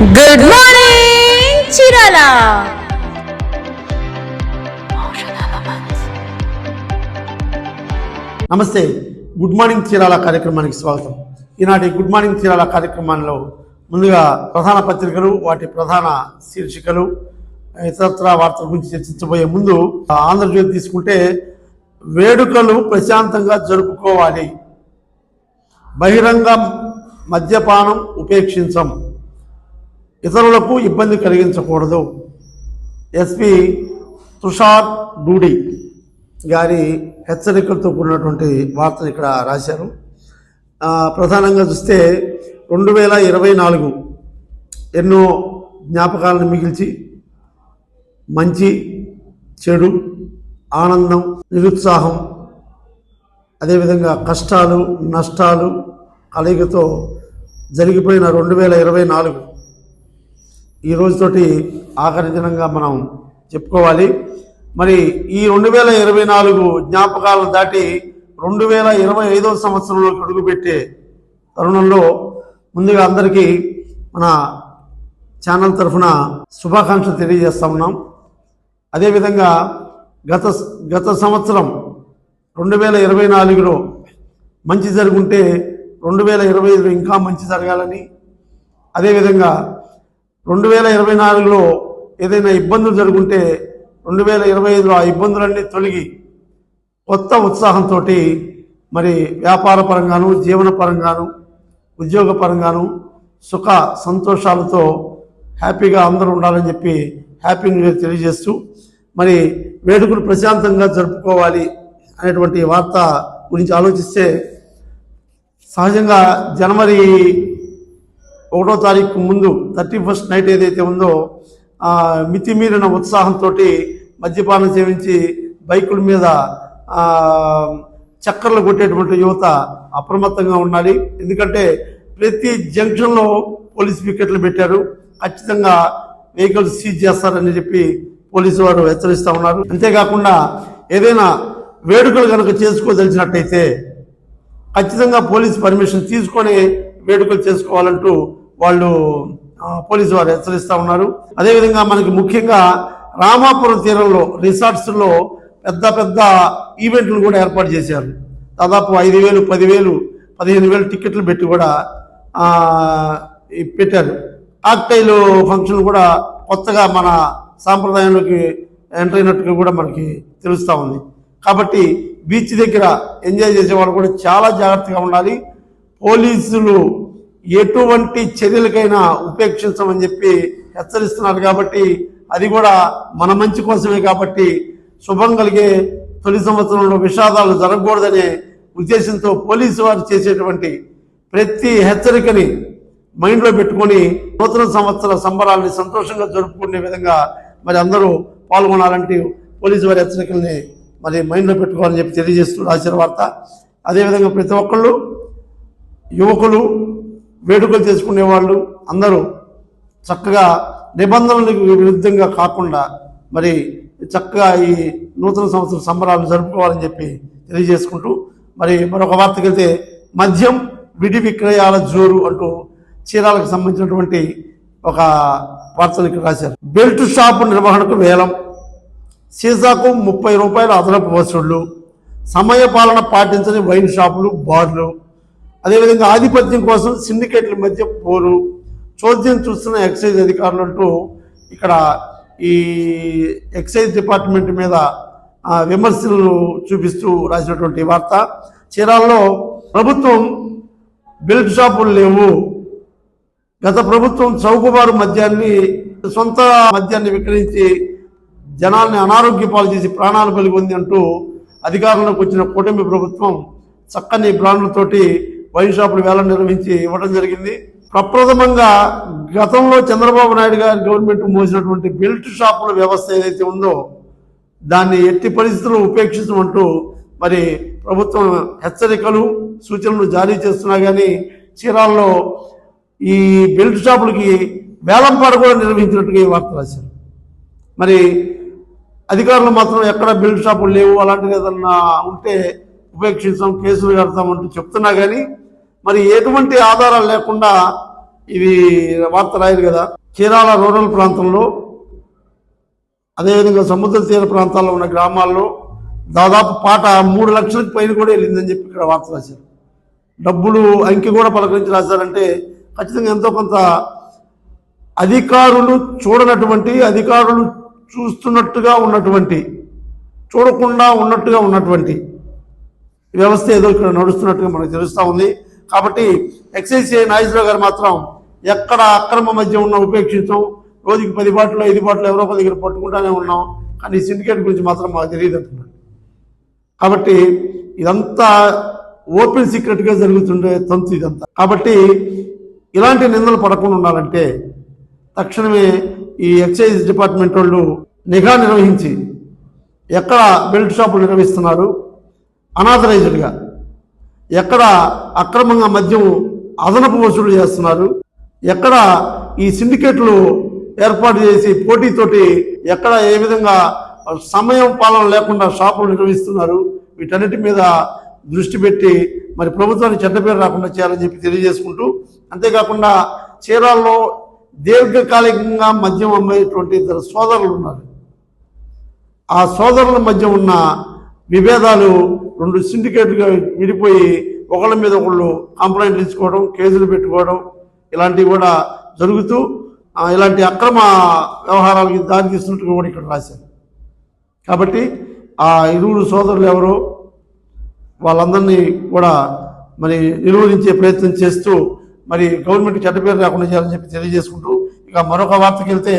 Good morning Chirala నమస్తే. Good morning Chirala కార్యక్రమానికి స్వాగతం. ఈనాటి గుడ్ మార్నింగ్ చీరాల కార్యక్రమంలో ముందుగా ప్రధాన పత్రికలు వాటి ప్రధాన శీర్షికలు ఇతరత్ర వార్తల గురించి చర్చించబోయే ముందు ఆంధ్రజ్యోతి తీసుకుంటే వేడుకలు ప్రశాంతంగా జరుపుకోవాలి. బహిరంగ మద్యపానం ఉపేక్షించం. ఇతరులకు ఇబ్బంది కలిగించకూడదు. ఎస్పి తుషార్ డూడి గారి హెచ్చరికలతో కూడినటువంటి వార్తలు ఇక్కడ రాశారు. ప్రధానంగా చూస్తే రెండు వేల ఇరవై నాలుగు ఎన్నో జ్ఞాపకాలను మిగిల్చి మంచి చెడు ఆనందం నిరుత్సాహం అదేవిధంగా కష్టాలు నష్టాలు కలయికతో జరిగిపోయిన రెండు వేల ఇరవై నాలుగు ఈ రోజుతోటి ఆఖరి దినంగా మనం చెప్పుకోవాలి. మరి ఈ రెండు వేల ఇరవై నాలుగు జ్ఞాపకాలను దాటి రెండు వేల ఇరవై ఐదవ సంవత్సరంలోకి అడుగుపెట్టే తరుణంలో ముందుగా అందరికీ మన ఛానల్ తరఫున శుభాకాంక్షలు తెలియజేస్తా ఉన్నాం. అదేవిధంగా గత గత సంవత్సరం రెండు వేల ఇరవై నాలుగులో మంచి జరుగుంటే రెండు వేల ఇరవై ఐదులో ఇంకా మంచి జరగాలని అదేవిధంగా రెండు వేల ఇరవై నాలుగులో ఏదైనా ఇబ్బందులు జరుగుంటే రెండు వేల ఇరవై ఐదులో ఆ ఇబ్బందులన్నీ తొలగి కొత్త ఉత్సాహంతో మరి వ్యాపార పరంగాను జీవన పరంగాను ఉద్యోగ పరంగాను సుఖ సంతోషాలతో హ్యాపీగా అందరూ ఉండాలని చెప్పి హ్యాపీ న్యూ ఇయర్ తెలియజేస్తూ మరి వేడుకలు ప్రశాంతంగా జరుపుకోవాలి అనేటువంటి వార్త గురించి ఆలోచిస్తే సహజంగా జనవరి ఒకటో తారీఖు ముందు థర్టీ ఫస్ట్ నైట్ ఏదైతే ఉందో మితిమీరిన ఉత్సాహంతో మద్యపానం సేవించి బైకుల మీద చక్కర్లు కొట్టేటువంటి యువత అప్రమత్తంగా ఉండాలి. ఎందుకంటే ప్రతి జంక్షన్లో పోలీస్ వికెట్లు పెట్టారు. ఖచ్చితంగా వెహికల్స్ సీజ్ చేస్తారని చెప్పి పోలీసు వారు హెచ్చరిస్తూ ఉన్నారు. అంతేకాకుండా ఏదైనా వేడుకలు కనుక చేసుకోదలిచినట్టయితే ఖచ్చితంగా పోలీస్ పర్మిషన్ తీసుకొని వేడుకలు చేసుకోవాలంటూ వాళ్ళు పోలీసు వారు హెచ్చరిస్తూ ఉన్నారు. అదేవిధంగా మనకి ముఖ్యంగా రామాపురం తీరంలో రిసార్ట్స్లో పెద్ద పెద్ద ఈవెంట్లు కూడా ఏర్పాటు చేశారు. దాదాపు ఐదు వేలు పదివేలు పదిహేను వేలు టికెట్లు పెట్టి కూడా పెట్టారు. కాక్టైల్ ఫంక్షన్ కూడా కొత్తగా మన సాంప్రదాయంలోకి ఎంటర్ అయినట్టుగా కూడా మనకి తెలుస్తూ ఉంది. కాబట్టి బీచ్ దగ్గర ఎంజాయ్ చేసేవాళ్ళు కూడా చాలా జాగ్రత్తగా ఉండాలి. పోలీసులు ఎటువంటి చర్యలకైనా ఉపేక్షించమని చెప్పి హెచ్చరిస్తున్నారు కాబట్టి అది కూడా మన మంచి కోసమే కాబట్టి శుభం కలిగే తొలి సంవత్సరంలో విషాదాలు జరగకూడదనే ఉద్దేశంతో పోలీసు వారు చేసేటువంటి ప్రతి హెచ్చరికని మైండ్లో పెట్టుకొని నూతన సంవత్సర సంబరాల్ని సంతోషంగా జరుపుకునే విధంగా మరి అందరూ పాల్గొనాలంటే పోలీసు వారి హెచ్చరికల్ని మరి మైండ్లో పెట్టుకోవాలని చెప్పి తెలియజేస్తున్నారు. ఆశీర్వార్త వార్త అదేవిధంగా ప్రతి ఒక్కళ్ళు యువకులు వేడుకలు చేసుకునే వాళ్ళు అందరూ చక్కగా నిబంధనలకు విరుద్ధంగా కాకుండా మరి చక్కగా ఈ నూతన సంవత్సర సంబరాలు జరుపుకోవాలని చెప్పి తెలియజేసుకుంటూ మరి మరొక వార్తకి వెళ్తే మద్యం విడి విక్రయాల జోరు అంటూ చీరాలకు సంబంధించినటువంటి ఒక వార్తను ఇక్కడ రాశారు. బెల్ట్ షాపు నిర్వహణకు వేలం సీసాకు ముప్పై రూపాయల అదనపు వసూళ్ళు. సమయపాలన పాటించని వైన్ షాపులు బార్లు. అదేవిధంగా ఆధిపత్యం కోసం సిండికేట్ల మధ్య పోరు చోద్యం చూస్తున్న ఎక్సైజ్ అధికారులు అంటూ ఇక్కడ ఈ ఎక్సైజ్ డిపార్ట్మెంట్ మీద విమర్శలు చూపిస్తూ రాసినటువంటి వార్త. చీరాల్లో ప్రభుత్వం బెల్ట్ షాపులు లేవు. గత ప్రభుత్వం చౌకబారు మద్యాన్ని సొంత మద్యాన్ని విక్రయించి జనాల్ని అనారోగ్య పాలు చేసి ప్రాణాలు కలిగి అంటూ అధికారంలోకి వచ్చిన కూటమి ప్రభుత్వం చక్కని బ్రాండ్లతోటి వైన్ షాపులు వేలం నిర్వహించి ఇవ్వడం జరిగింది. ప్రప్రథమంగా గతంలో చంద్రబాబు నాయుడు గారి గవర్నమెంట్ మోసినటువంటి బెల్ట్ షాపుల వ్యవస్థ ఏదైతే ఉందో దాన్ని ఎట్టి పరిస్థితుల్లో ఉపేక్షించమంటూ మరి ప్రభుత్వం హెచ్చరికలు సూచనలు జారీ చేస్తున్నా కానీ చీరాల్లో ఈ బెల్ట్ షాపులకి వేలంపాట కూడా నిర్వహించినట్టుగా ఈ వార్త రాశారు. మరి అధికారులు మాత్రం ఎక్కడ బెల్ట్ షాపులు లేవు అలాంటిది ఏదన్నా ఉంటే ఉపేక్షించాం కేసులు కడతామంటూ చెప్తున్నా కానీ మరి ఎటువంటి ఆధారాలు లేకుండా ఇవి వార్త రాయరు కదా. చీరాల రూరల్ ప్రాంతంలో అదేవిధంగా సముద్ర తీర ప్రాంతాల్లో ఉన్న గ్రామాల్లో దాదాపు పాట మూడు లక్షలకు పైన కూడా వెళ్ళిందని చెప్పి ఇక్కడ వార్త రాశారు. డబ్బులు అంకి కూడా పలకరించి రాశారంటే ఖచ్చితంగా ఎంతో కొంత అధికారులు చూడనటువంటి అధికారులు చూస్తున్నట్టుగా ఉన్నటువంటి చూడకుండా ఉన్నట్టుగా ఉన్నటువంటి వ్యవస్థ ఏదో ఇక్కడ నడుస్తున్నట్టుగా మనకు తెలుస్తూ ఉంది. కాబట్టి ఎక్సైజ్ నాగేశ్వరరావు గారు మాత్రం ఎక్కడ అక్రమ మధ్య ఉన్నా ఉపేక్షించాం. రోజుకి పది బాటలు ఐదు బాటలు ఎవరో ఒక దగ్గర పట్టుకుంటానే ఉన్నాం. కానీ సిండికేట్ గురించి మాత్రం మాకు తెలియదు అంటున్నాడు కాబట్టి ఇదంతా ఓపెన్ సీక్రెట్గా జరుగుతుండే తంతు ఇదంతా. కాబట్టి ఇలాంటి నిందలు పడకుండా ఉండాలంటే తక్షణమే ఈ ఎక్సైజ్ డిపార్ట్మెంట్ వాళ్ళు నిఘా నిర్వహించి ఎక్కడ బెల్ట్ షాపులు నిర్వహిస్తున్నారు? అనాథరైజ్డ్గా. ఎక్కడ అక్రమంగా మద్యం అదనపు వసూలు చేస్తున్నారు? ఎక్కడ ఈ సిండికేట్లు ఏర్పాటు చేసి పోటీతోటి ఎక్కడ ఏ విధంగా సమయం పాలన లేకుండా షాపులు నిర్వహిస్తున్నారు? వీటన్నిటి మీద దృష్టి పెట్టి మరి ప్రభుత్వానికి చెడ్డ పేరు రాకుండా చేయాలని చెప్పి తెలియజేసుకుంటూ అంతేకాకుండా చీరాల్లో దీర్ఘకాలికంగా మద్యం అమ్మేటువంటి ఇద్దరు సోదరులు ఉన్నారు. ఆ సోదరుల మధ్య ఉన్న విభేదాలు రెండు సిండికేట్గా విడిపోయి ఒకళ్ళ మీద ఒకళ్ళు కంప్లైంట్లు ఇచ్చుకోవడం కేసులు పెట్టుకోవడం ఇలాంటివి కూడా జరుగుతూ ఇలాంటి అక్రమ వ్యవహారాలకి దారి తీస్తున్నట్టుగా కూడా ఇక్కడ రాశారు. కాబట్టి ఆ ఇరువురు సోదరులు ఎవరో వాళ్ళందరినీ కూడా మరి నిరోధించే ప్రయత్నం చేస్తూ మరి గవర్నమెంట్ చెడ్డ పేరు రాకుండా చేయాలని చెప్పి తెలియజేసుకుంటూ ఇక మరొక వార్తకి వెళ్తే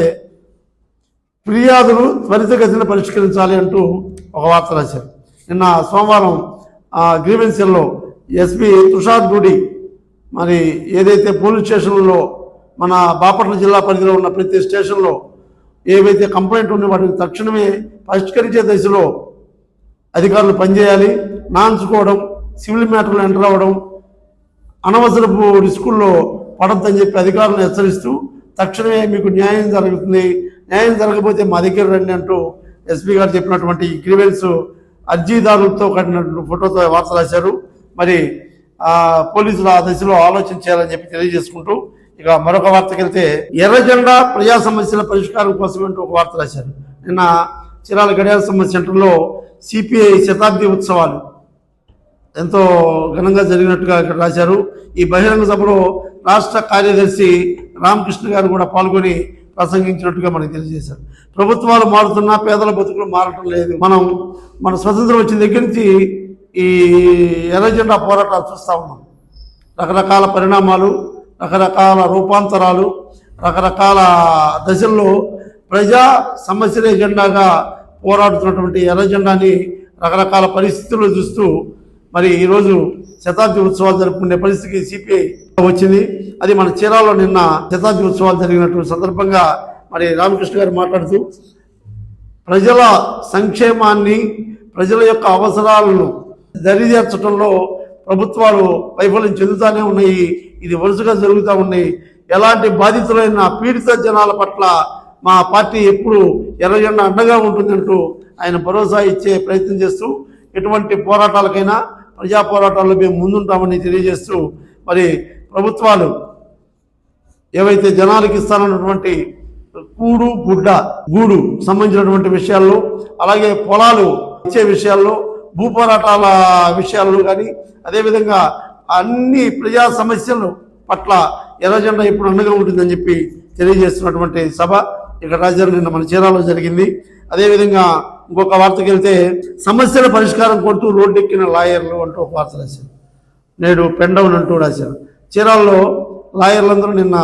ఫిర్యాదులు త్వరితగతిన పరిష్కరించాలి అంటూ ఒక వార్త రాశారు. నిన్న సోమవారం గ్రీవెన్సీల్లో ఎస్పీ తుషార్ డూడి మరి ఏదైతే పోలీస్ స్టేషన్లలో మన బాపట్ల జిల్లా పరిధిలో ఉన్న ప్రతి స్టేషన్లో ఏవైతే కంప్లైంట్ ఉన్నాయో వాటిని తక్షణమే పరిష్కరించే దశలో అధికారులు పనిచేయాలి. నాంచుకోవడం సివిల్ మ్యాటర్లు ఎంటర్ అవ్వడం అనవసరపు రిస్కుల్లో పడద్దని చెప్పి అధికారులను హెచ్చరిస్తూ తక్షణమే మీకు న్యాయం జరుగుతుంది. న్యాయం జరగకపోతే మా దగ్గర రండి అంటూ ఎస్పీ గారు చెప్పినటువంటి గ్రీవెన్స్ అర్జీదారులతో కట్టినటువంటి ఫోటోతో వార్త రాశారు. మరి పోలీసులు ఆ దశలో ఆలోచన చేయాలని చెప్పి తెలియజేసుకుంటూ ఇక మరొక వార్తకి వెళ్తే ఎర్రజెండా ప్రజా సమస్యల పరిష్కారం కోసం అంటూ ఒక వార్త రాశారు. నిన్న చిరాల గడియార సమస్య సెంటర్లో సిపిఐ శతాబ్ది ఉత్సవాలు ఎంతో ఘనంగా జరిగినట్టుగా ఇక్కడ రాశారు. ఈ బహిరంగ సభలో రాష్ట్ర కార్యదర్శి రామకృష్ణ గారు కూడా పాల్గొని ప్రసంగించినట్టుగా మనకు తెలియజేశారు. ప్రభుత్వాలు మారుతున్నా పేదల బతుకులు మారటం లేదు. మనం మన స్వతంత్రం వచ్చిన దగ్గర నుంచి ఈ ఎర్రజెండా పోరాటాలు చూస్తూ ఉన్నాం. రకరకాల పరిణామాలు రకరకాల రూపాంతరాలు రకరకాల దశల్లో ప్రజా సమస్యల ఎజెండాగా పోరాడుతున్నటువంటి ఎర్రజెండాని రకరకాల పరిస్థితుల్లో చూస్తూ మరి ఈరోజు శతాబ్ది ఉత్సవాలు జరుపుకునే పరిస్థితికి సిపిఐ వచ్చింది. అది మన చీరాలో నిన్న శతాబ్ది ఉత్సవాలు జరిగినటువంటి సందర్భంగా మరి రామకృష్ణ గారు మాట్లాడుతూ ప్రజల సంక్షేమాన్ని ప్రజల యొక్క అవసరాలను దరిచేర్చడంలో ప్రభుత్వాలు వైఫల్యం చెందుతానే ఉన్నాయి. ఇది వరుసగా జరుగుతూ ఉన్నాయి ఎలాంటి బాధితులైన పీడిత జనాల పట్ల మా పార్టీ ఎప్పుడు ఎర్రజెండ అండగా ఉంటుందంటూ ఆయన భరోసా ఇచ్చే ప్రయత్నం చేస్తూ ఎటువంటి పోరాటాలకైనా ప్రజా పోరాటాల్లో మేము ముందుంటామని తెలియజేస్తూ మరి ప్రభుత్వాలు ఏవైతే జనాలకు ఇస్తానన్నటువంటి కూడు గుడ్డ గూడు సంబంధించినటువంటి విషయాల్లో అలాగే పొలాలు ఇచ్చే విషయాల్లో భూ పోరాటాల విషయాల్లో కానీ అదేవిధంగా అన్ని ప్రజా సమస్యల పట్ల ఎర్రజెండా ఇప్పుడు అండగా ఉంటుందని చెప్పి తెలియజేస్తున్నటువంటి సభ ఇక్కడ రాజ్యాలు నిన్న మన చీరాలో జరిగింది. అదేవిధంగా ఇంకొక వార్తకి వెళ్తే సమస్యల పరిష్కారం కొడుతూ రోడ్డెక్కిన లాయర్లు అంటూ ఒక వార్త రాశారు. నేడు పెండౌన్ అంటూ రాశారు. చీరాల్లో లాయర్లందరూ నిన్న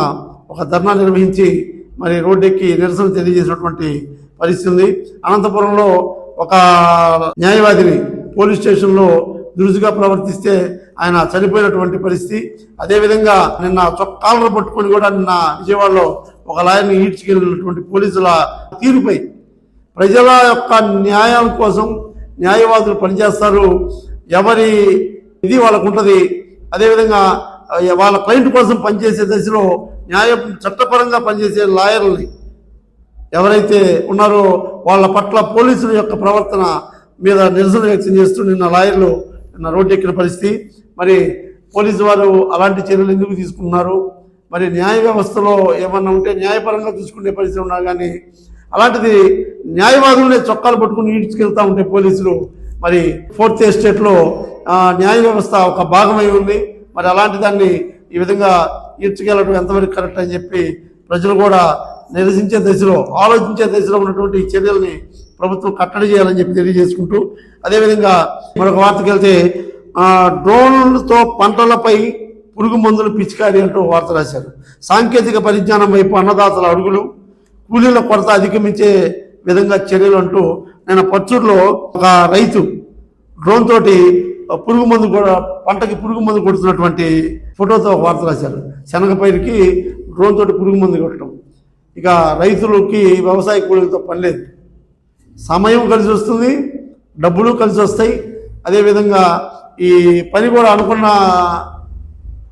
ఒక ధర్నా నిర్వహించి మరి రోడ్డెక్కి నిరసన తెలియజేసినటువంటి పరిస్థితి ఉంది. అనంతపురంలో ఒక న్యాయవాదిని పోలీస్ స్టేషన్లో దురుసుగా ప్రవర్తిస్తే ఆయన చనిపోయినటువంటి పరిస్థితి. అదేవిధంగా నిన్న చొక్కాలను పట్టుకొని కూడా నిన్న విజయవాడలో ఒక లాయర్ని ఈడ్చుకెళ్ళినటువంటి పోలీసుల తీరుపై ప్రజల యొక్క న్యాయం కోసం న్యాయవాదులు పనిచేస్తారు. ఎవరి ఇది వాళ్ళకు ఉంటుంది అదేవిధంగా వాళ్ళ క్లయింట్ కోసం పనిచేసే దశలో న్యాయం చట్టపరంగా పనిచేసే లాయర్లని ఎవరైతే ఉన్నారో వాళ్ళ పట్ల పోలీసుల యొక్క ప్రవర్తన మీద నిరసన వ్యక్తం చేస్తూ నిన్న లాయర్లు నిన్న రోడ్డెక్కిన పరిస్థితి. మరి పోలీసు వారు అలాంటి చర్యలు ఎందుకు తీసుకున్నారు మరి న్యాయ వ్యవస్థలో ఏమన్నా ఉంటే న్యాయపరంగా చూసుకునే పరిస్థితి ఉన్నా కానీ అలాంటిది న్యాయవాదులనే చొక్కాలు పట్టుకుని ఈడ్చుకెళ్తా ఉంటే పోలీసులు. మరి ఫోర్త్ ఎస్టేట్లో న్యాయ వ్యవస్థ ఒక భాగమై ఉంది. మరి అలాంటి దాన్ని ఈ విధంగా ఈడ్చుకెళ్ళడం ఎంతవరకు కరెక్ట్ అని చెప్పి ప్రజలు కూడా నిరసించే దశలో ఆలోచించే దశలో ఉన్నటువంటి చర్యల్ని ప్రభుత్వం కట్టడి చేయాలని చెప్పి తెలియజేసుకుంటూ అదేవిధంగా మరొక వార్తకి వెళ్తే డ్రోన్లతో పంటలపై పురుగు మందులు పిచికారి అంటూ వార్త రాశారు. సాంకేతిక పరిజ్ఞానం వైపు అన్నదాతల అడుగులు కూలీల కొరత అధిగమించే విధంగా చర్యలు అంటూ నేను పచ్చూరులో ఒక రైతు డ్రోన్ తోటి పురుగు మందు కూడా పంటకి పురుగు మందు కొడుతున్నటువంటి ఫోటోతో ఒక వార్త రాశారు. శనగ పైరుకి డ్రోన్ తోటి పురుగు మందు కొట్టడం. ఇక రైతులకి వ్యవసాయ కూలీలతో పని లేదు. సమయం కలిసి వస్తుంది డబ్బులు కలిసి వస్తాయి. అదేవిధంగా ఈ పని కూడా అనుకున్న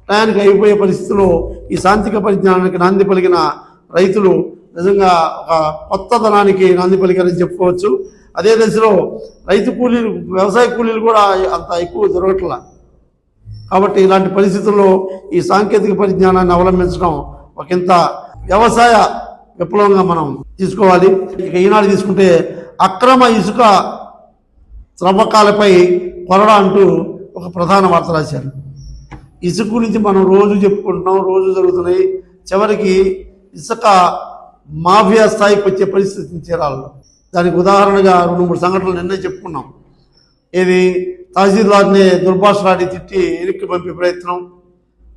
టయానికి అయిపోయే పరిస్థితిలో ఈ సాంతిక పరిజ్ఞానానికి నాంది పలికిన రైతులు నిజంగా ఒక కొత్తదనానికి నాంది పలికారని చెప్పుకోవచ్చు. అదే దశలో రైతు కూలీలు వ్యవసాయ కూలీలు కూడా అంత ఎక్కువ దొరకట్లా కాబట్టి ఇలాంటి పరిస్థితుల్లో ఈ సాంకేతిక పరిజ్ఞానాన్ని అవలంబించడం ఒకంత వ్యవసాయ విప్లవంగా మనం తీసుకోవాలి. ఇక ఈనాడు తీసుకుంటే అక్రమ ఇసుక త్రవ్వకాలపై కొరడా అంటూ ఒక ప్రధాన వార్త రాశారు. ఇసుక గురించి మనం రోజు చెప్పుకుంటున్నాం రోజు జరుగుతున్నాయి. చివరికి ఇసుక మాఫియా స్థాయికి వచ్చే పరిస్థితిని చేరాలి దానికి ఉదాహరణగా రెండు మూడు సంఘటనలు నిన్నే చెప్పుకున్నాం. ఏది? తహసీల్దార్ని దుర్భాషలాడి తిట్టి ఇరుక్కి పంపే ప్రయత్నం.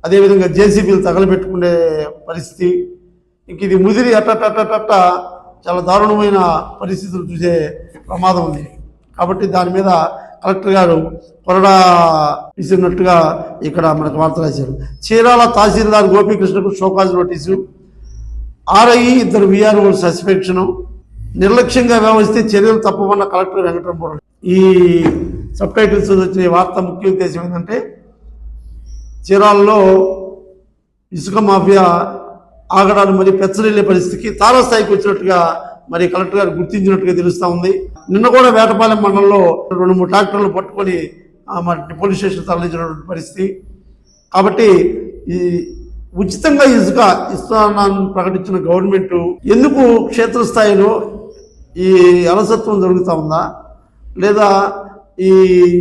అదేవిధంగా జేసీబీలు తగలబెట్టుకునే పరిస్థితి. ఇంక ఇది ముదిరి అట్టట్టట్టట్ట చాలా దారుణమైన పరిస్థితులు చూసే ప్రమాదం ఉంది. కాబట్టి దాని మీద కలెక్టర్ గారు కొరడా విసిరినట్టుగా ఇక్కడ మనకు వార్త రాశారు. చీరాల తహసీల్దార్ గోపీకృష్ణకు షోకాజ్ నోటీసు. ఆర్ఐ ఇద్దరు విఆర్ఓ సస్పెన్షను. నిర్లక్ష్యంగా వ్యవహరిస్తే చర్యలు తప్పవన్న కలెక్టర్ వెంకటరమణ ఈ సబ్ టైటిల్స్ వచ్చిన వార్త ముఖ్య ఉద్దేశం ఏంటంటే చీరాలలో ఇసుక మాఫియా ఆగడాలు మరి పెచ్చరిల్లే పరిస్థితికి తారాస్థాయికి వచ్చినట్టుగా మరి కలెక్టర్ గారు గుర్తించినట్టుగా తెలుస్తూ ఉంది. నిన్న కూడా వేటపాలెం మండలంలో రెండు మూడు ట్రాక్టర్లు పట్టుకొని మరి పోలీస్ స్టేషన్ తరలించినటువంటి పరిస్థితి. కాబట్టి ఈ ఉచితంగా ఇసుక ఇస్తానని ప్రకటించిన గవర్నమెంట్ ఎందుకు క్షేత్రస్థాయిలో ఈ అలసత్వం జరుగుతూ ఉందా? లేదా ఈ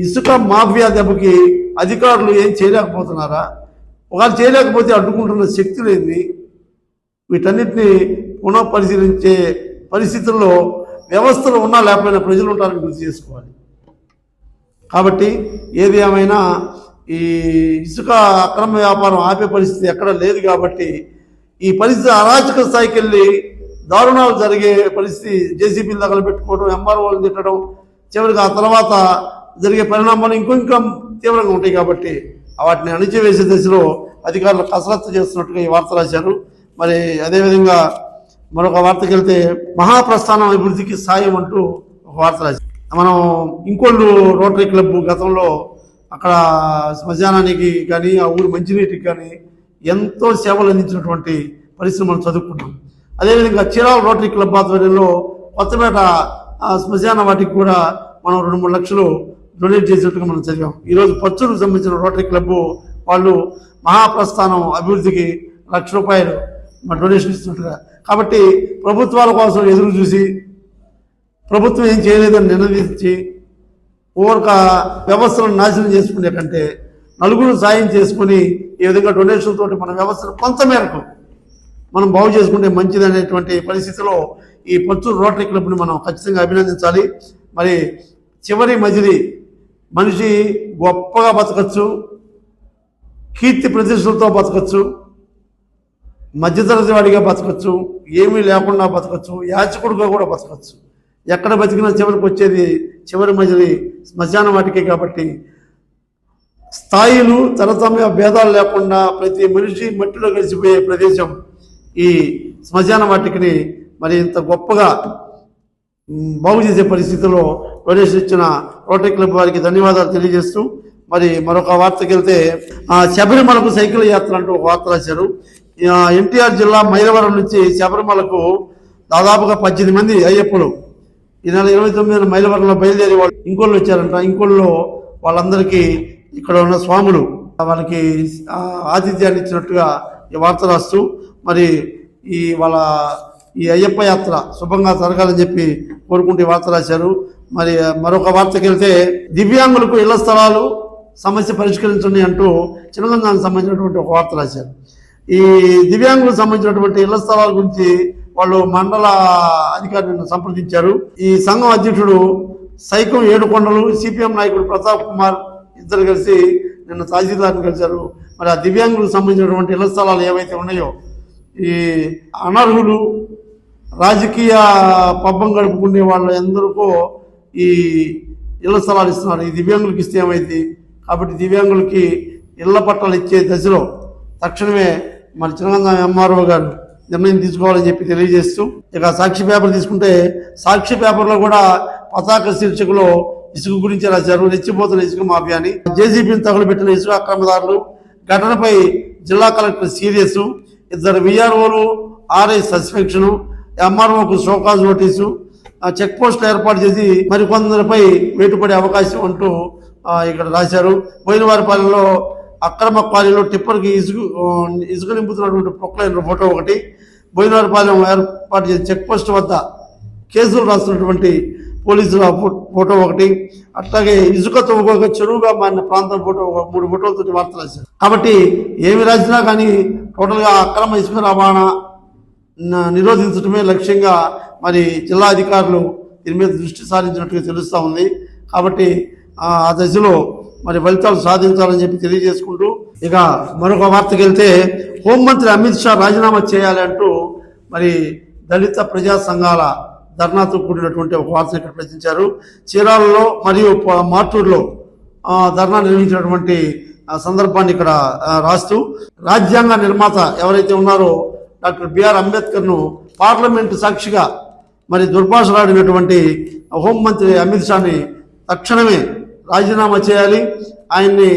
ఇసుక మాఫియా దెబ్బకి అధికారులు ఏం చేయలేకపోతున్నారా? ఒకవేళ చేయలేకపోతే అడ్డుకుంటున్న శక్తులు ఏంది? వీటన్నిటిని పునః పరిశీలించే పరిస్థితుల్లో వ్యవస్థలు ఉన్నా లేకపోయినా ప్రజలు ఉంటారని గుర్తు చేసుకోవాలి. కాబట్టి ఏది ఏమైనా ఈ ఇసుక అక్రమ వ్యాపారం ఆపే పరిస్థితి ఎక్కడ లేదు కాబట్టి ఈ పరిస్థితి అరాచక స్థాయికి వెళ్ళి దారుణాలు జరిగే పరిస్థితి జేసీబీలు తగలబెట్టుకోవడం ఎంఆర్ఓలు తిట్టడం చివరికి ఆ తర్వాత జరిగే పరిణామాలు ఇంకొంచెం తీవ్రంగా ఉంటాయి కాబట్టి వాటిని అణిచివేసే దశలో అధికారులు కసరత్తు చేస్తున్నట్టుగా ఈ వార్త రాశారు. మరి అదేవిధంగా మరొక వార్తకి వెళ్తే మహాప్రస్థానం అభివృద్ధికి సాయం అంటూ ఒక వార్త రాశారు. మనం ఇంకోళ్ళు రోటరీ క్లబ్ గతంలో అక్కడ శ్మశానానికి కానీ ఆ ఊరు మంచినీటికి కానీ ఎంతో సేవలు అందించినటువంటి పరిశ్రమలు మనం చదువుకున్నాం. అదేవిధంగా చీరాల రోటరీ క్లబ్ ఆధ్వర్యంలో కొత్తపేట శ్మశాన వాటికి కూడా మనం రెండు మూడు లక్షలు డొనేట్ చేసినట్టుగా మనం చదివాం ఈరోజు పచ్చూరుకు సంబంధించిన రోటరీ క్లబ్ వాళ్ళు మహాప్రస్థానం అభివృద్ధికి లక్ష రూపాయలు మన డొనేషన్ ఇస్తున్నట్టుగా. కాబట్టి ప్రభుత్వాల కోసం ఎదురు చూసి ప్రభుత్వం ఏం చేయలేదని నిర్ణయించి ఊరక వ్యవస్థలను నాశనం చేసుకునే కంటే నలుగురు సాయం చేసుకుని ఈ విధంగా డొనేషన్ తోటి మన వ్యవస్థను కొంత మేరకు మనం బాగు చేసుకుంటే మంచిది అనేటువంటి పరిస్థితిలో ఈ పచ్చూరు రోటరీ క్లబ్ని మనం ఖచ్చితంగా అభినందించాలి. మరి చివరి మజిలి మనిషి గొప్పగా బతకచ్చు కీర్తి ప్రతిష్టలతో బతకచ్చు మధ్యతరగతి వాడిగా బతకచ్చు ఏమీ లేకుండా బతకచ్చు యాచకుడుగా కూడా బతకచ్చు. ఎక్కడ బతికినా చివరికి వచ్చేది చివరి మజిలి శ్మశాన వాటికే కాబట్టి స్థాయిలు తరతమ్య భేదాలు లేకుండా ప్రతి మనిషి మట్టిలో కలిసిపోయే ప్రదేశం ఈ శ్మశాన వాటికని మరి ఇంత గొప్పగా బాగు చేసే పరిస్థితిలో డొనేషన్ ఇచ్చిన రోటరీ క్లబ్ వారికి ధన్యవాదాలు తెలియజేస్తూ మరి మరొక వార్తకి వెళ్తే ఆ, శబరిమలకు సైకిల్ యాత్ర అంటూ ఒక వార్త రాశారు. ఎన్టీఆర్ జిల్లా మైలవరం నుంచి శబరిమలకు దాదాపుగా పద్దెనిమిది మంది అయ్యప్పలు. ఈ నెల ఇరవై తొమ్మిదిన మైలవరంలో బయలుదేరి వాళ్ళు ఇంకోళ్ళు వచ్చారంట. ఇంకోళ్ళు వాళ్ళందరికీ ఇక్కడ ఉన్న స్వాములు. వాళ్ళకి ఆతిథ్యాన్ని ఇచ్చినట్టుగా ఈ వార్త రాస్తూ మరి ఈ వాళ్ళ ఈ అయ్యప్ప యాత్ర శుభంగా జరగాలని చెప్పి కోరుకుంటే వార్త రాశారు. మరి మరొక వార్తకి వెళ్తే దివ్యాంగులకు ఇళ్ళ స్థలాలు సమస్య పరిష్కరించండి అంటూ చిన్నగంగానికి సంబంధించినటువంటి ఒక వార్త రాశారు. ఈ దివ్యాంగులకు సంబంధించినటువంటి ఇళ్ళ స్థలాల గురించి వాళ్ళు మండల అధికారిని సంప్రదించారు. ఈ సంఘం అధ్యక్షుడు సైకం ఏడుకొండలు సిపిఎం నాయకుడు ప్రతాప్ కుమార్ ఇద్దరు కలిసి నిన్న తహసీల్దార్ని కలిశారు. మరి ఆ దివ్యాంగులకు సంబంధించినటువంటి ఇళ్ళ స్థలాలు ఏవైతే ఉన్నాయో ఈ అనర్హులు రాజకీయ పబ్బం గడుపుకునే వాళ్ళు ఎందరికో ఈ ఇళ్ళ స్థలాలు ఇస్తున్నారు. ఈ దివ్యాంగులకు ఇస్తే ఏమైంది? కాబట్టి దివ్యాంగులకి ఇళ్ళ పట్టాలు ఇచ్చే దశలో తక్షణమే మన చిన్నగంధం ఎంఆర్ఓ గారు నిర్ణయం తీసుకోవాలని చెప్పి తెలియజేస్తూ ఇక సాక్షి పేపర్ తీసుకుంటే సాక్షి పేపర్లో కూడా పతాక శీర్షికలో ఇసుక గురించి రాశారు రెచ్చిపోతున్న ఇసుక మాఫియా అని జేసీబీని తగులబెట్టిన ఇసుక అక్రమదారులు ఘటనపై జిల్లా కలెక్టర్ సీరియస్ ఇద్దరు విఆర్ఓలు ఆర్ఐ సస్పెన్షన్ ఎంఆర్ఓకు షోకాజ్ నోటీసు ఆ చెక్ పోస్ట్ ఏర్పాటు చేసి మరికొందరిపై వేటుపడే అవకాశం అంటూ ఇక్కడ రాశారు. పోయినవారిపాలెంలో అక్రమ క్వారీలో టిప్పర్కి ఇసుక ఇసుక నింపుతున్నటువంటి ప్రొక్లైన్ ఫోటో ఒకటి. బోయినవారిపాలెం ఏర్పాటు చేసి చెక్ పోస్ట్ వద్ద కేసులు రాస్తున్నటువంటి పోలీసుల ఫోటో ఒకటి అట్లాగే ఇసుకతో తవ్వుకోక చెరువుగా మారిన ప్రాంతం ఫోటో ఒక మూడు ఫోటోలతో వార్తలు రాశారు. కాబట్టి ఏమి రాసినా కానీ టోటల్గా అక్రమ ఇసుక రవాణా నిరోధించడమే లక్ష్యంగా మరి జిల్లా అధికారులు దీని మీద దృష్టి సారించినట్టుగా తెలుస్తూ ఉంది. కాబట్టి ఆ ఆ దశలో మరి ఫలితాలు సాధించాలని చెప్పి తెలియజేసుకుంటూ ఇక మరొక వార్తకి వెళ్తే హోంమంత్రి అమిత్ షా రాజీనామా చేయాలి అంటూ మరి దళిత ప్రజా సంఘాల ధర్నాతో కూడినటువంటి ఒక వార్తను ఇక్కడ ప్రచురించారు. చీరాలలో మరియు మాటూరులో ధర్నా నిర్వహించినటువంటి సందర్భాన్ని ఇక్కడ రాస్తూ రాజ్యాంగ నిర్మాత ఎవరైతే ఉన్నారో డాక్టర్ బిఆర్ అంబేద్కర్ను పార్లమెంటు సాక్షిగా మరి దుర్భాషలాడినటువంటి హోంమంత్రి అమిత్ షాని తక్షణమే రాజీనామా చేయాలి. ఆయన్ని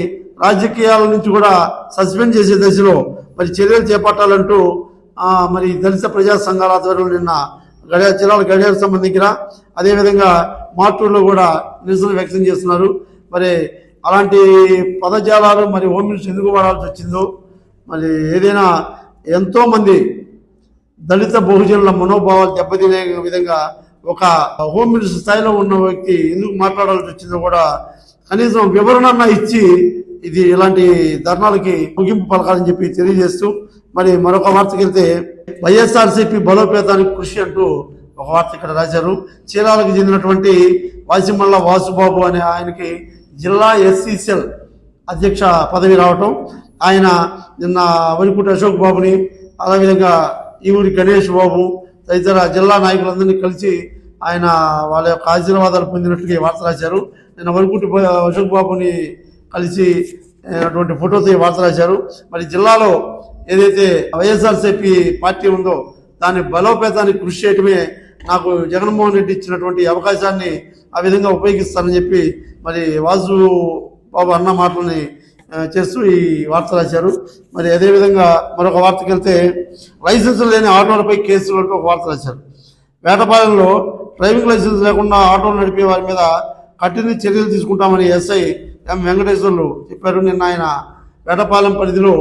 రాజకీయాల నుంచి కూడా సస్పెండ్ చేసే దశలో మరి చర్యలు చేపట్టాలంటూ మరి దళిత ప్రజా సంఘాల ఆధ్వర్యంలో నిన్న గడియార జిల్లాల గడియార సంబంధించిన అదేవిధంగా మాటూరులో కూడా నిరసన వ్యక్తం చేస్తున్నారు. మరి అలాంటి పదజాలాలు మరి హోమ్ మినిస్టర్ ఎందుకు వాడాల్సి వచ్చిందో మరి ఏదైనా ఎంతోమంది దళిత బహుజనుల మనోభావాలు దెబ్బతినే విధంగా ఒక హోమ్ మినిస్టర్ స్థాయిలో ఉన్న వ్యక్తి ఎందుకు మాట్లాడాల్సి వచ్చిందో కూడా కనీసం వివరణ ఇచ్చి ఇది ఇలాంటి ధర్నాలకి ముగింపు పలకాలని చెప్పి తెలియజేస్తూ మరి మరొక వార్తకి వెళ్తే వైఎస్ఆర్సీపీ బలోపేతానికి కృషి అంటూ ఒక వార్త ఇక్కడ రాశారు. చీరాలకు చెందినటువంటి వాసిమల్ల వాసుబాబు అనే ఆయనకి జిల్లా ఎస్సీసీఎల్ అధ్యక్ష పదవి రావటం ఆయన నిన్న వరికుటి అశోక్ బాబుని అదేవిధంగా ఈవుడి గణేష్ బాబు తదితర జిల్లా నాయకులందరినీ కలిసి ఆయన వాళ్ళ యొక్క ఆశీర్వాదాలు పొందినట్లుగా వార్త రాశారు. నిన్న వరికుటి అశోక్ బాబుని కలిసి అటువంటి ఫోటోతో ఈ వార్త రాశారు. మరి జిల్లాలో ఏదైతే వైఎస్ఆర్సీపీ పార్టీ ఉందో దాని బలోపేతానికి కృషి చేయటమే నాకు జగన్మోహన్ రెడ్డి ఇచ్చినటువంటి అవకాశాన్ని ఆ విధంగా ఉపయోగిస్తానని చెప్పి మరి వాసు బాబు అన్న మాటలని చేస్తూ ఈ వార్త రాశారు. మరి అదేవిధంగా మరొక వార్తకి వెళ్తే లైసెన్స్ లేని ఆటోలపై కేసులు అంటూ ఒక వార్త రాశారు. వేటపాలెంలో డ్రైవింగ్ లైసెన్స్ లేకుండా ఆటోలు నడిపే వారి మీద కఠిన చర్యలు తీసుకుంటామని ఎస్ఐ ఎం వెంకటేశ్వర్లు చెప్పారు నిన్న ఆయన వేటపాలెం పరిధిలో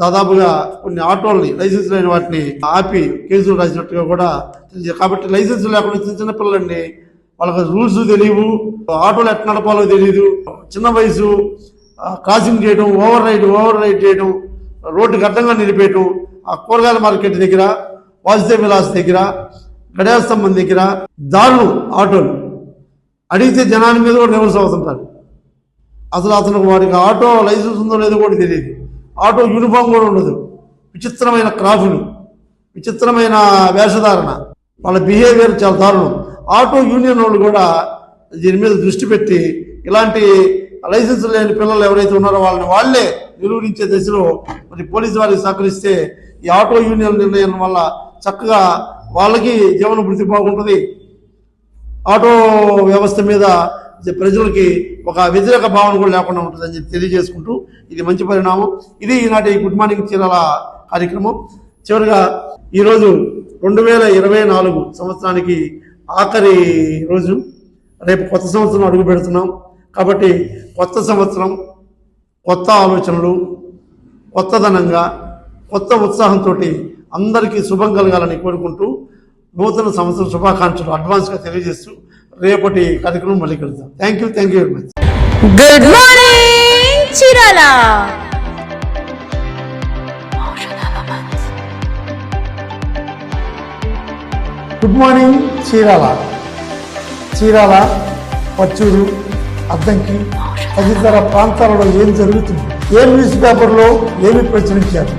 దాదాపుగా కొన్ని ఆటోల్ని లైసెన్స్ లేని వాటిని ఆపి కేసులు రాసినట్టుగా కూడా తెలియజేశారు. కాబట్టి లైసెన్స్ లేకుండా చిన్న చిన్న పిల్లలండి వాళ్ళకి రూల్స్ తెలియవు ఆటోలు ఎట్లా నడపాలో తెలియదు చిన్న వయసు క్రాసింగ్ చేయడం ఓవర్ రైడ్ ఓవర్ రైడ్ చేయడం రోడ్డుకి అడ్డంగా నిలిపేయటం ఆ కూరగాయల మార్కెట్ దగ్గర వాసుదేవ్ విలాస్ దగ్గర గడియాస్తంభం దగ్గర దారులు ఆటోలు అడిగితే జనాల మీద కూడా నివసం అవుతుంటారు అసలు అతనికి వాడికి ఆటో లైసెన్స్ ఉందో లేదో కూడా తెలియదు. ఆటో యూనిఫామ్ కూడా ఉండదు. విచిత్రమైన క్రాఫ్లు విచిత్రమైన వేషధారణ. వాళ్ళ బిహేవియర్ చాలా దారుణం. ఆటో యూనియన్ వాళ్ళు కూడా దీని మీద దృష్టి పెట్టి ఇలాంటి లైసెన్స్ లేని పిల్లలు ఎవరైతే ఉన్నారో వాళ్ళని వాళ్ళే నిరూపించే దశలో మరి పోలీసు వారికి సహకరిస్తే ఈ ఆటో యూనియన్ నిర్ణయం వల్ల చక్కగా వాళ్ళకి జీవన వృద్ధి బాగుంటుంది. ఆటో వ్యవస్థ మీద ప్రజలకి ఒక వ్యతిరేక భావన కూడా లేకుండా ఉంటుందని చెప్పి తెలియజేసుకుంటూ ఇది మంచి పరిణామం. ఇది ఈనాటి గుడ్ మార్నింగ్ చీరాల కార్యక్రమం. చివరిగా ఈరోజు రెండు వేల ఇరవై నాలుగు సంవత్సరానికి ఆఖరి రోజు. రేపు కొత్త సంవత్సరం అడుగు పెడుతున్నాం. కాబట్టి కొత్త సంవత్సరం కొత్త ఆలోచనలు కొత్తదనంగా కొత్త ఉత్సాహంతో అందరికీ శుభం కలగాలని కోరుకుంటూ నూతన సంవత్సరం శుభాకాంక్షలు అడ్వాన్స్గా తెలియజేస్తూ రేపటి కార్యక్రమం మళ్ళీ కలుద్దాం. Thank you thank you very much good morning Chirala good morning Chirala Chirala Parchur Addanki తదితర ప్రాంతాలలో ఏం జరుగుతుంది? ఏ న్యూస్ పేపర్లో ఏమి ప్రచురించారు?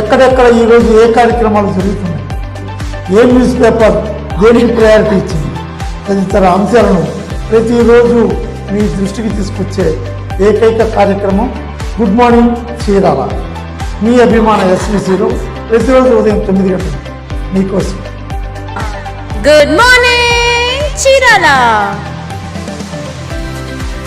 ఎక్కడెక్కడ ఈరోజు ఏ కార్యక్రమాలు జరుగుతున్నాయి? ఏ న్యూస్ పేపర్ దేనికి ప్రయారిటీ ఇచ్చింది? తదితర అంశాలను ప్రతిరోజు మీ దృష్టికి తీసుకొచ్చే ఏకైక కార్యక్రమం గుడ్ మార్నింగ్ చీరాల. మీ అభిమాన ఎస్బీసీలో ప్రతిరోజు ఉదయం తొమ్మిది గంటలు మీకోసం. Good morning Chirala.